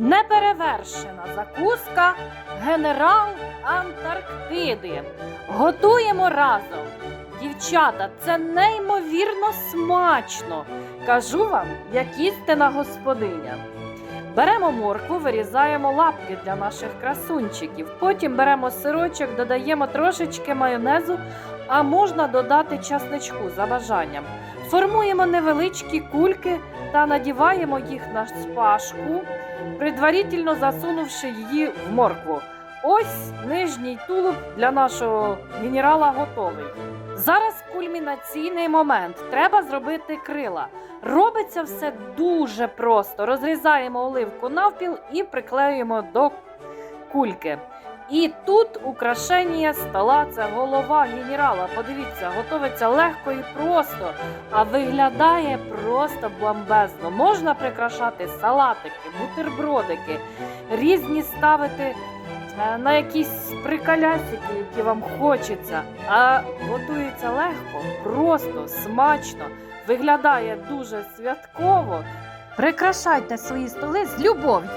Неперевершена закуска генерал Антарктиди. Готуємо разом. Дівчата, це неймовірно смачно. Кажу вам, як істина господиня. Беремо моркву, вирізаємо лапки для наших красунчиків. Потім беремо сирочок, додаємо трошечки майонезу, а можна додати часничку за бажанням. Формуємо невеличкі кульки та надіваємо їх на шпажку, предварительно засунувши її в моркву. Ось нижній тулуб для нашого генерала готовий. Зараз кульмінаційний момент. Треба зробити крила. Робиться все дуже просто. Розрізаємо оливку навпіл і приклеюємо до кульки. І тут украшення стола це голова генерала. Подивіться, готовиться легко і просто, а виглядає просто бомбезно. Можна прикрашати салатики, бутербродики, різні ставити е, на якісь приколясики, які вам хочеться. А готується легко, просто, смачно, виглядає дуже святково. Прикрашайте свої столи з любов'ю.